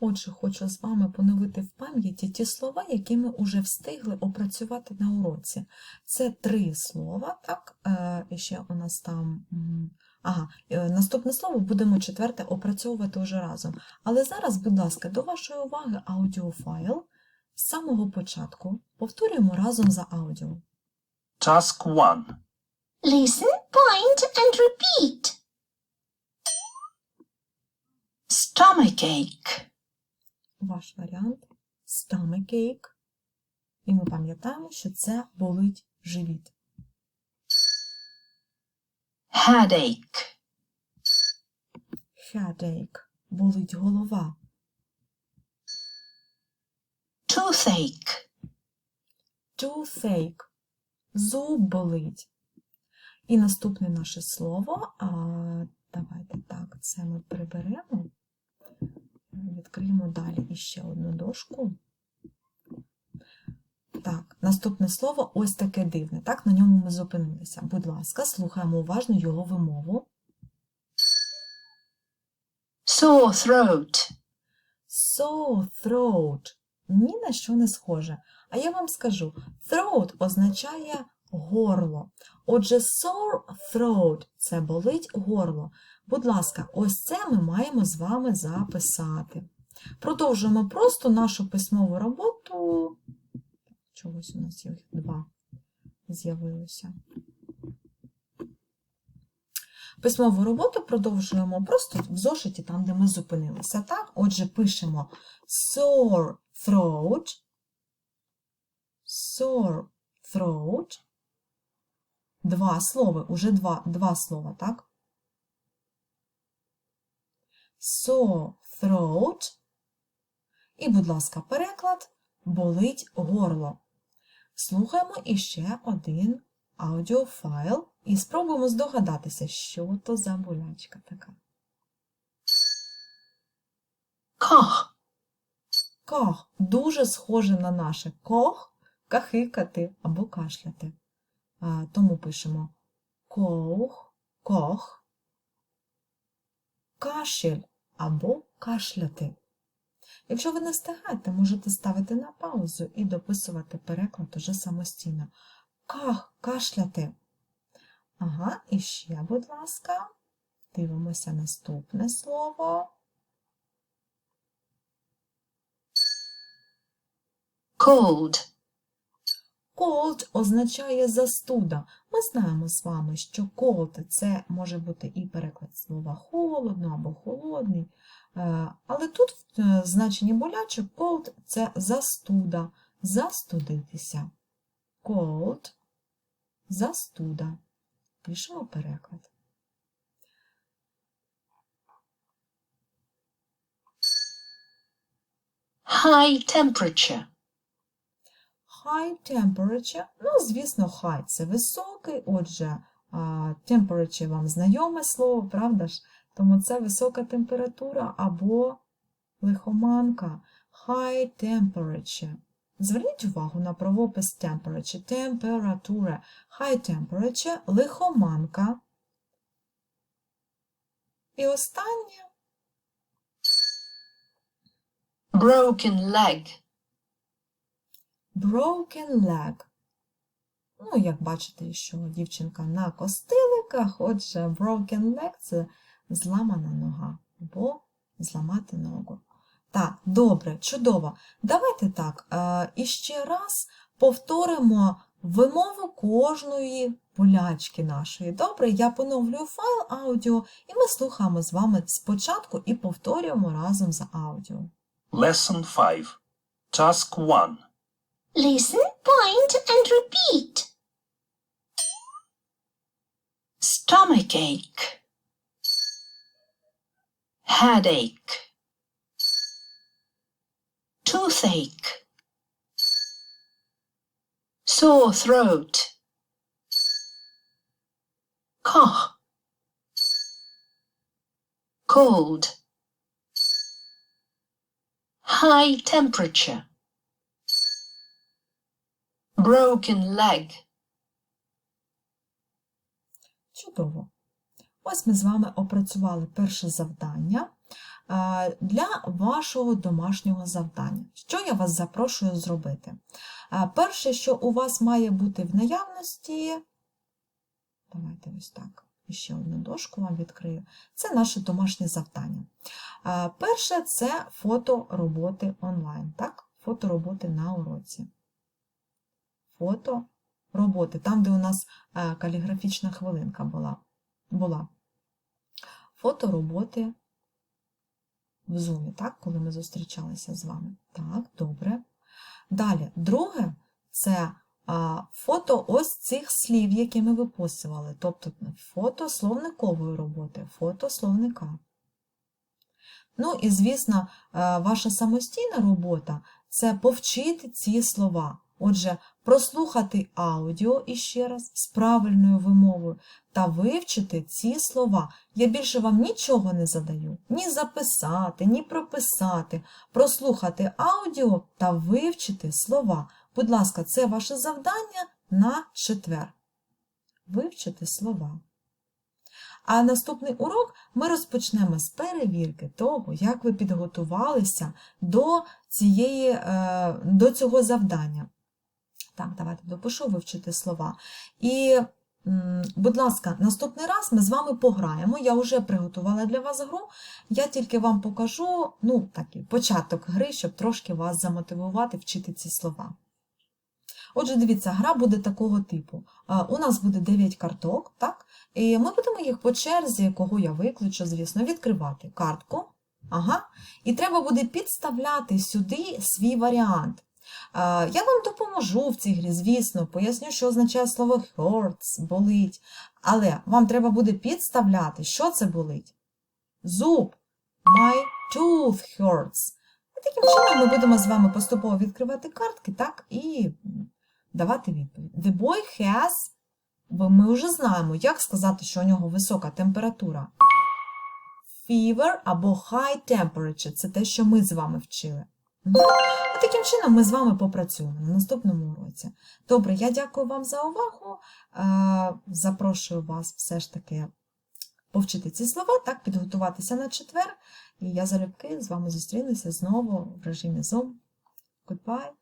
Отже, хочу з вами поновити в пам'яті ті слова, які ми вже встигли опрацювати на уроці. Це три слова, так? Е, І ще у нас там. Ага, е, наступне слово будемо четверте опрацьовувати уже разом. Але зараз, будь ласка, до вашої уваги аудіофайл. З самого початку повторюємо разом за аудіо. Task 1. Listen, point, and repeat. Stomachache, Ваш варіант stomach І ми пам'ятаємо, що це болить живіт. headache, Headache – болить голова. toothache, Toothache – зуб болить. І наступне наше слово. А, давайте так, це ми приберемо. Відкриємо далі іще одну дошку. Так, наступне слово ось таке дивне. Так, на ньому ми зупинилися. Будь ласка, слухаємо уважно його вимову. sore throat, Sore throat ні на що не схоже. А я вам скажу, throat означає горло. Отже, sore throat – це болить горло. Будь ласка, ось це ми маємо з вами записати. Продовжуємо просто нашу письмову роботу. Чогось у нас їх два з'явилося. Письмову роботу продовжуємо просто в зошиті, там, де ми зупинилися. Так? Отже, пишемо sore throat, sore throat. Два слова, уже два, два слова, так? Sore throat. І, будь ласка, переклад болить горло. Слухаємо іще один аудіофайл і спробуємо здогадатися, що то за болячка така. cough, Ках дуже схоже на наше кох, кахикати або кашляти. Тому пишемо кох, кох, кашель або кашляти. Якщо ви не встигаєте, можете ставити на паузу і дописувати переклад уже самостійно. Ках, кашляти. Ага, і ще, будь ласка, дивимося наступне слово. cold, Cold означає застуда. Ми знаємо з вами, що cold – це може бути і переклад слова холодно або холодний. Е, Але тут в е, значенні боляче cold – це застуда, застудитися. Cold – застуда. Пишемо переклад. high temperature, High temperature, ну, звісно, high – це високий, отже, temperature вам знайоме слово, правда ж? Тому це висока температура або лихоманка. High temperature. Зверніть увагу на правопис temperature. Температура. High temperature – лихоманка. І останнє broken leg, Broken leg. Ну, як бачите, що дівчинка на костиликах, отже, broken leg – це зламана нога або зламати ногу. Так, добре, чудово. Давайте так, е, іще раз повторимо вимову кожної болячки нашої. Добре, я поновлюю файл аудіо, і ми слухаємо з вами спочатку і повторюємо разом за аудіо. Lesson 5. Task 1. listen, point, and repeat. Stomachache, headache, toothache, sore throat, cough, cold, high temperature, broken leg, Чудово. Ось ми з вами опрацювали перше завдання. е, для вашого домашнього завдання. Що я вас запрошую зробити? Е, Перше, що у вас має бути в наявності, давайте ось так, ще одну дошку вам відкрию, це наше домашнє завдання. Е, Перше це фото роботи онлайн, так? Фото роботи на уроці. Фото роботи, там, де у нас каліграфічна хвилинка була. Була. Фото роботи в зумі, так, коли ми зустрічалися з вами. Так, добре. Далі, друге, це фото ось цих слів, які ми виписували, тобто фото словникової роботи, фото словника. Ну і, звісно, е, ваша самостійна робота це повчити ці слова. Отже, прослухати аудіо іще раз з правильною вимовою та вивчити ці слова. Я більше вам нічого не задаю, ні записати, ні прописати. Прослухати аудіо та вивчити слова. Будь ласка, це ваше завдання на четвер. Вивчити слова. А наступний урок ми розпочнемо з перевірки того, як ви підготувалися до, цієї, е, до цього завдання. Так, давайте допишу вивчити слова. І, будь ласка, наступний раз ми з вами пограємо. Я вже приготувала для вас гру. Я тільки вам покажу ну, такий початок гри, щоб трошки вас замотивувати вчити ці слова. Отже, дивіться, гра буде такого типу. У нас буде 9 карток, так? І ми будемо їх по черзі, кого я виключу, звісно, відкривати картку. Ага. І треба буде підставляти сюди свій варіант. Я вам допоможу в цій грі, звісно, поясню, що означає слово hurts, болить. Але вам треба буде підставляти, що це болить. Зуб. My tooth hurts. І таким чином ми будемо з вами поступово відкривати картки, так, і давати відповідь. The boy has, бо ми вже знаємо, як сказати, що у нього висока температура. Fever або high temperature – це те, що ми з вами вчили. І таким чином ми з вами попрацюємо на наступному уроці. Добре, я дякую вам за увагу. Е, Запрошую вас все ж таки повчити ці слова, так, підготуватися на четвер. І я залюбки з вами зустрінуся знову в режимі Zoom. Goodbye!